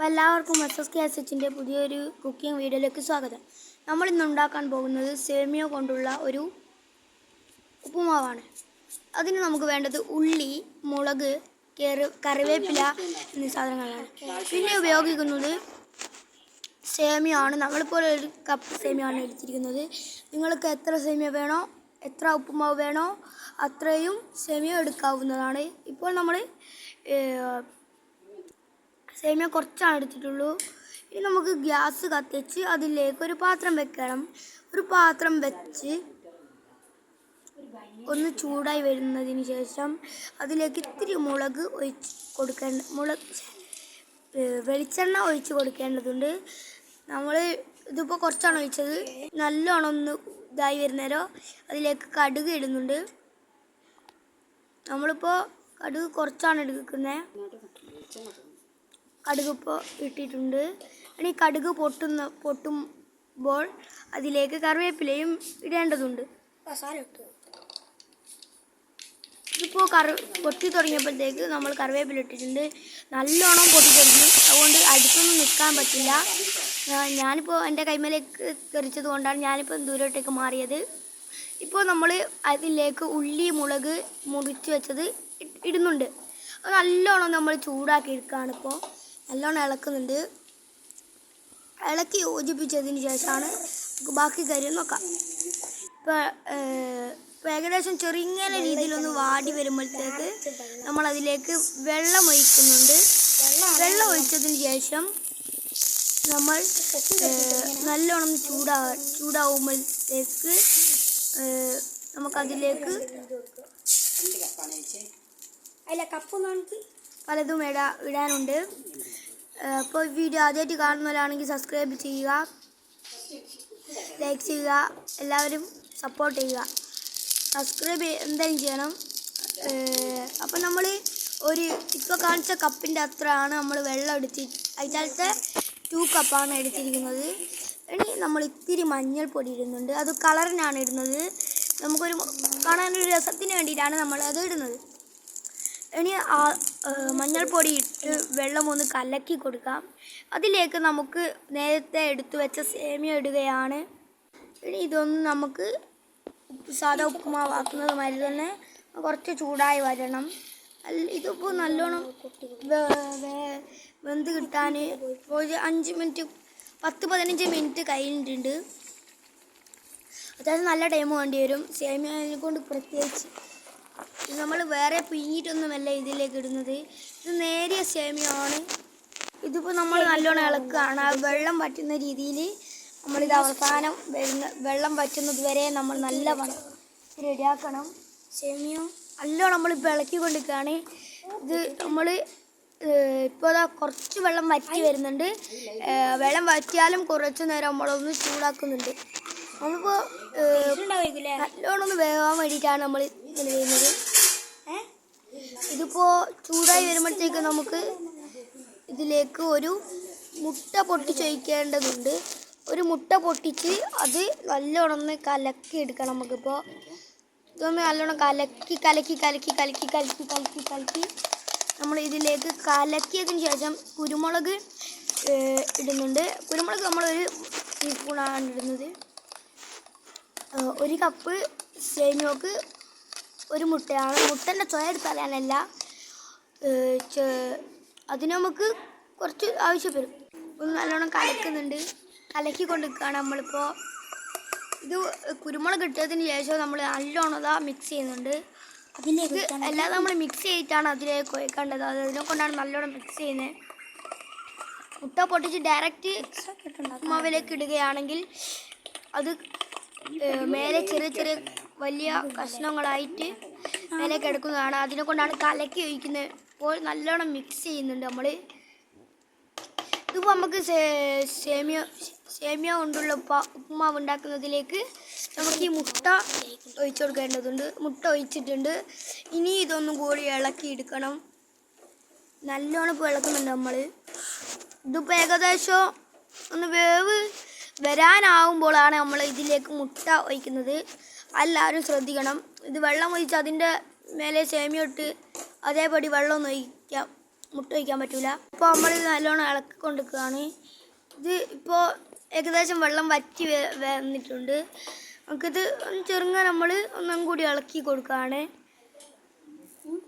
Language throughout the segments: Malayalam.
അപ്പോൾ എല്ലാവർക്കും എസ് എസ് കെ എസ് എച്ചിന്റെ പുതിയൊരു കുക്കിംഗ് വീഡിയോയിലേക്ക് സ്വാഗതം. നമ്മൾ ഇന്ന് ഉണ്ടാക്കാൻ പോകുന്നത് സേമിയ കൊണ്ടുള്ള ഒരു ഉപ്പുമാവാണ്. അതിന് നമുക്ക് വേണ്ടത് ഉള്ളി മുളക് കറി കറിവേപ്പില എന്നീ സാധനങ്ങളാണ്. പിന്നെ ഉപയോഗിക്കുന്നത് സേമിയ ആണ് നമ്മളിപ്പോൾ ഒരു കപ്പ് സേമിയാണ് എടുത്തിരിക്കുന്നത്. നിങ്ങൾക്ക് എത്ര സേമിയ വേണോ എത്ര ഉപ്പുമാവ് വേണോ അത്രയും സേമിയ എടുക്കാവുന്നതാണ്. ഇപ്പോൾ നമ്മൾ സേമിയ കുറച്ചാണ് എടുത്തിട്ടുള്ളൂ. ഇനി നമുക്ക് ഗ്യാസ് കത്തിച്ച് അതിലേക്ക് ഒരു പാത്രം വെക്കണം. ഒരു പാത്രം വെച്ച് ഒന്ന് ചൂടായി വരുന്നതിന് ശേഷം അതിലേക്ക് ഇത്തിരി മുളക് ഒഴിച്ച് കൊടുക്കേണ്ട മുളക് വെളിച്ചെണ്ണ ഒഴിച്ച് കൊടുക്കേണ്ടതുണ്ട്. നമ്മൾ ഇതിപ്പോൾ കുറച്ചാണ് ഒഴിച്ചത്. നല്ലോണം ഒന്ന് ഇതായി വരുന്നേരോ അതിലേക്ക് കടുക് ഇടുന്നുണ്ട്. നമ്മളിപ്പോൾ കടുക് കുറച്ചാണ് എടുക്കുന്നത് കടുക് ഇപ്പോൾ ഇട്ടിട്ടുണ്ട്. ഇനി കടുക് പൊട്ടുന്ന പൊട്ടുമ്പോൾ അതിലേക്ക് കറിവേപ്പിലയും ഇടേണ്ടതുണ്ട്. ഇതിപ്പോൾ കറി പൊട്ടി തുടങ്ങിയപ്പോഴത്തേക്ക് നമ്മൾ കറിവേപ്പില ഇട്ടിട്ടുണ്ട്. നല്ലോണം പൊട്ടി അതുകൊണ്ട് അടുത്തൊന്നും നിൽക്കാൻ പറ്റില്ല. ഞാനിപ്പോൾ എന്റെ കൈമേലേക്ക് തെറിച്ചത് കൊണ്ടാണ് ഞാനിപ്പോൾ ദൂരോട്ടേക്ക് മാറിയത്. ഇപ്പോൾ നമ്മൾ അതിലേക്ക് ഉള്ളി മുളക് മുറിച്ച് വെച്ചത് ഇടുന്നുണ്ട്. അത് നല്ലോണം നമ്മൾ ചൂടാക്കി എടുക്കുകയാണ് ഇപ്പോൾ നല്ലോണം ഇളക്കുന്നുണ്ട്. ഇളക്കി യോജിപ്പിച്ചതിന് ശേഷമാണ് നമുക്ക് ബാക്കി കാര്യം നോക്കാം. ഇപ്പം ഏകദേശം ചെറുങ്ങനെ രീതിയിലൊന്ന് വാടി വരുമ്പോഴത്തേക്ക് നമ്മൾ അതിലേക്ക് വെള്ളം ഒഴിക്കുന്നുണ്ട്. വെള്ളം ഒഴിച്ചതിന് ശേഷം നമ്മൾ നല്ലോണം ചൂടാ ചൂടാവുമ്പോഴത്തേക്ക് നമുക്കതിലേക്ക് അല്ല കപ്പ് നമുക്ക് പലതും ഇടാ ഇടാനുണ്ട്. അപ്പോൾ വീഡിയോ ആദ്യമായിട്ട് കാണുന്നവരാണെങ്കിൽ സബ്സ്ക്രൈബ് ചെയ്യുക ലൈക്ക് ചെയ്യുക എല്ലാവരും സപ്പോർട്ട് ചെയ്യുക. സബ്സ്ക്രൈബ് എന്തായാലും ചെയ്യണം. അപ്പോൾ നമ്മൾ ഒരു ഇപ്പോൾ കാണിച്ച കപ്പിന്റെ അത്രയാണ് നമ്മൾ വെള്ളം എടുത്തി അതിലത്തെ ടു കപ്പാണ് എടുത്തിരിക്കുന്നത്. ഇനി നമ്മൾ ഇത്തിരി മഞ്ഞൾപ്പൊടി ഇടുന്നുണ്ട്. അത് കളറിനാണ് ഇടുന്നത്. നമുക്കൊരു കാണാനൊരു രസത്തിന് വേണ്ടിയിട്ടാണ് നമ്മൾ അത് ഇടുന്നത്. ഇനി ആ മഞ്ഞൾപ്പൊടി ഇട്ട് വെള്ളം ഒന്ന് കലക്കി കൊടുക്കാം. അതിലേക്ക് നമുക്ക് നേരത്തെ എടുത്തു വെച്ച സേമിയ ഇടുകയാണ്. ഇനി ഇതൊന്ന് നമുക്ക് സാധാ ഉപ്പുമാവാക്കുന്നത് മാതിരി തന്നെ കുറച്ച് ചൂടായി വരണം. ഇതിപ്പോൾ നല്ലോണം വെന്ത് കിട്ടാൻ ഒരു അഞ്ച് മിനിറ്റ് പത്ത് പതിനഞ്ച് മിനിറ്റ് കഴിഞ്ഞിട്ടുണ്ട്. അത്യാവശ്യം നല്ല ടൈം വേണ്ടി വരും. സേമിയനെ കൊണ്ട് പ്രത്യേകിച്ച് ഇത് നമ്മൾ വേറെ പിഴിഞ്ഞിട്ടൊന്നുമല്ല ഇതിലേക്ക് ഇടുന്നത്. ഇത് നേരിയ സേമിയമാണ് ഇതിപ്പോൾ നമ്മൾ നല്ലോണം ഇളക്കുകയാണ്. ആ വെള്ളം പറ്റുന്ന രീതിയിൽ നമ്മളിത് അവസാനം വരുന്ന വെള്ളം പറ്റുന്നത് വരെ നമ്മൾ നല്ല റെഡിയാക്കണം. സേമിയ നല്ലോണം നമ്മളിപ്പോൾ ഇളക്കിക്കൊണ്ടിരിക്കുകയാണ്. ഇത് നമ്മൾ ഇപ്പോൾ അതാ കുറച്ച് വെള്ളം വറ്റി വരുന്നുണ്ട്. വെള്ളം വറ്റിയാലും കുറച്ച് നേരം നമ്മളൊന്ന് ചൂടാക്കുന്നുണ്ട്. നമ്മളിപ്പോൾ നല്ലോണം ഒന്ന് വേവാൻ വേണ്ടിയിട്ടാണ് നമ്മൾ ഇങ്ങനെ ചെയ്യുന്നത്. ഇതിപ്പോൾ ചൂടായി വരുമ്പോഴത്തേക്ക് നമുക്ക് ഇതിലേക്ക് ഒരു മുട്ട പൊട്ടിച്ചൊഴിക്കേണ്ടതുണ്ട്. ഒരു മുട്ട പൊട്ടിച്ച് അത് നല്ലോണം കലക്കി എടുക്കണം നമുക്കിപ്പോൾ ഇതൊന്ന് നല്ലോണം കലക്കി കലക്കി കലക്കി കലക്കി കലക്കി കലക്കി കലക്കി നമ്മൾ ഇതിലേക്ക് കലക്കിയതിന് ശേഷം കുരുമുളക് ഇടുന്നുണ്ട്. കുരുമുളക് നമ്മളൊരു ടീസ്പൂണാണ് ഇടുന്നത്. ഒരു കപ്പ് സേമിയോക്ക് ഒരു മുട്ടയാണ്. മുട്ടന്റെ ചൊയ എടുത്താലല്ല അതിന് നമുക്ക് കുറച്ച് ആവശ്യപ്പെടും ഒന്ന് നല്ലോണം കലക്കുന്നുണ്ട്. കലക്കി കൊണ്ടിരിക്കുകയാണ് നമ്മളിപ്പോൾ ഇത് കുരുമുളക് ഇട്ടതിന് ശേഷം നമ്മൾ നല്ലോണം അതാ മിക്സ് ചെയ്യുന്നുണ്ട്. അതിലേക്ക് ഇത് അല്ലാതെ നമ്മൾ മിക്സ് ചെയ്തിട്ടാണ് അതിലേക്ക് കുഴക്കേണ്ടത് അത് അതിനെ കൊണ്ടാണ് നല്ലോണം മിക്സ് ചെയ്യുന്നത് മുട്ട പൊട്ടിച്ച് ഡയറക്റ്റ് മാവിലേക്ക് ഇടുകയാണെങ്കിൽ അത് മേലെ ചെറിയ ചെറിയ വലിയ കഷ്ണങ്ങളായിട്ട് വില കിടക്കുന്നതാണ് അതിനെ കൊണ്ടാണ് കലക്കി ഒഴിക്കുന്നത്. അപ്പോൾ നല്ലോണം മിക്സ് ചെയ്യുന്നുണ്ട് നമ്മൾ ഇതിപ്പോൾ നമുക്ക് സേമിയ സേമിയ കൊണ്ടുള്ള ഉപ്പ ഉപ്പുമാവ് ഉണ്ടാക്കുന്നതിലേക്ക് നമുക്ക് ഈ മുട്ട ഒഴിച്ചു കൊടുക്കേണ്ടതുണ്ട്. മുട്ട ഒഴിച്ചിട്ടുണ്ട്. ഇനി ഇതൊന്നും കൂടി ഇളക്കി എടുക്കണം. നല്ലോണം ഇപ്പോൾ ഇളക്കുന്നുണ്ട് നമ്മൾ ഇതിപ്പോൾ ഏകദേശം ഒന്ന് വേവ് വരാനാവുമ്പോഴാണ് നമ്മൾ ഇതിലേക്ക് മുട്ട ഒഴിക്കുന്നത്. എല്ലാവരും ശ്രദ്ധിക്കണം. ഇത് വെള്ളം ഒഴിച്ച് അതിന്റെ മേലെ സേമിയ ഇട്ട് അതേപടി വെള്ളം ഒഴിക്കാം. മുട്ട വയ്ക്കാൻ പറ്റൂല. ഇപ്പോൾ നമ്മൾ ഇത് നല്ലോണം ഇളക്കി കൊണ്ടിരിക്കുകയാണ് ഇത് ഇപ്പോൾ ഏകദേശം വെള്ളം വറ്റി വന്നിട്ടുണ്ട്. നമുക്കിത് ഒന്ന് ചെറുങ്ങനെ നമ്മൾ ഒന്നും കൂടി ഇളക്കി കൊടുക്കുകയാണ്.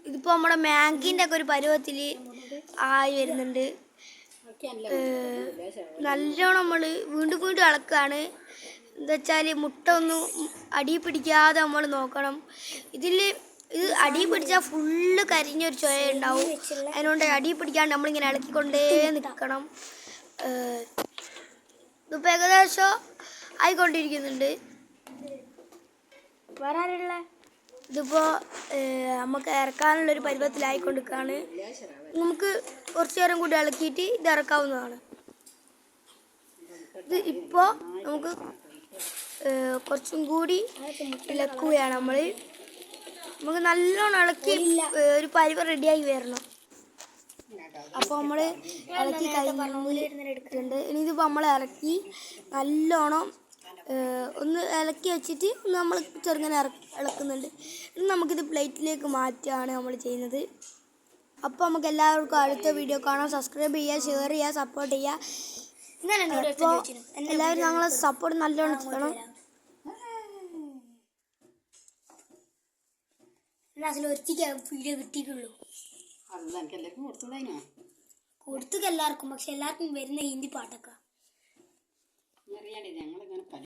ഇതിപ്പോൾ നമ്മുടെ മാങ്കിന്റെ ഒക്കെ ഒരു പരുവത്തിൽ ആയി വരുന്നുണ്ട്. നല്ലോണം നമ്മൾ വീണ്ടും വീണ്ടും ഇളക്കുകയാണ്. എന്താ വെച്ചാൽ മുട്ട ഒന്നും അടി പിടിക്കാതെ നമ്മൾ നോക്കണം. ഇതിൽ ഇത് അടി പിടിച്ചാൽ ഫുള്ള് കരിഞ്ഞൊരു ചുയ ഉണ്ടാവും. അതിനുകൊണ്ട് അടി പിടിക്കാണ്ട് നമ്മളിങ്ങനെ ഇളക്കിക്കൊണ്ടേ നിൽക്കണം ഇതിപ്പോൾ ഏകദേശം ആയിക്കൊണ്ടിരിക്കുന്നുണ്ട്. ഇതിപ്പോൾ നമുക്ക് ഇറക്കാനുള്ളൊരു പരുവത്തിലായിക്കൊണ്ടിരിക്കുകയാണ് നമുക്ക് കുറച്ച് നേരം കൂടി ഇളക്കിയിട്ട് ഇത് ഇറക്കാവുന്നതാണ്. ഇത് ഇപ്പോൾ നമുക്ക് കുറച്ചും കൂടി ഇളക്കുകയാണ് നമ്മൾ നമുക്ക് നല്ലോണം ഇളക്കി ഒരു പരിവ റെഡിയായി വരണം. അപ്പോൾ നമ്മൾ ഇളക്കി കഴിഞ്ഞിട്ടുണ്ട്. ഇനി ഇതിപ്പോൾ നമ്മൾ ഇറക്കി നല്ലോണം ഒന്ന് ഇളക്കി വെച്ചിട്ട് നമ്മൾ ചെറുങ്ങനെ ഇളക്കുന്നുണ്ട്. ഇനി നമുക്കിത് പ്ലേറ്റിലേക്ക് മാറ്റുകയാണ് നമ്മൾ ചെയ്യുന്നത്. അപ്പോൾ നമുക്ക് എല്ലാവർക്കും അടുത്ത വീഡിയോ കാണാം. സബ്സ്ക്രൈബ് ചെയ്യുക ഷെയർ ചെയ്യുക സപ്പോർട്ട് ചെയ്യുക. എല്ലാവരും ഞങ്ങളെ സപ്പോർട്ട് നല്ലോണം ചെയ്യണം വീഡിയോ കിട്ടിയിട്ടുള്ളൂ. കൊടുത്തു എല്ലാവർക്കും പക്ഷെ എല്ലാവർക്കും വരുന്ന ഹിന്ദി പാട്ടൊക്കെ. അറിയാണ്ടേ ഞങ്ങളിങ്ങനെ പല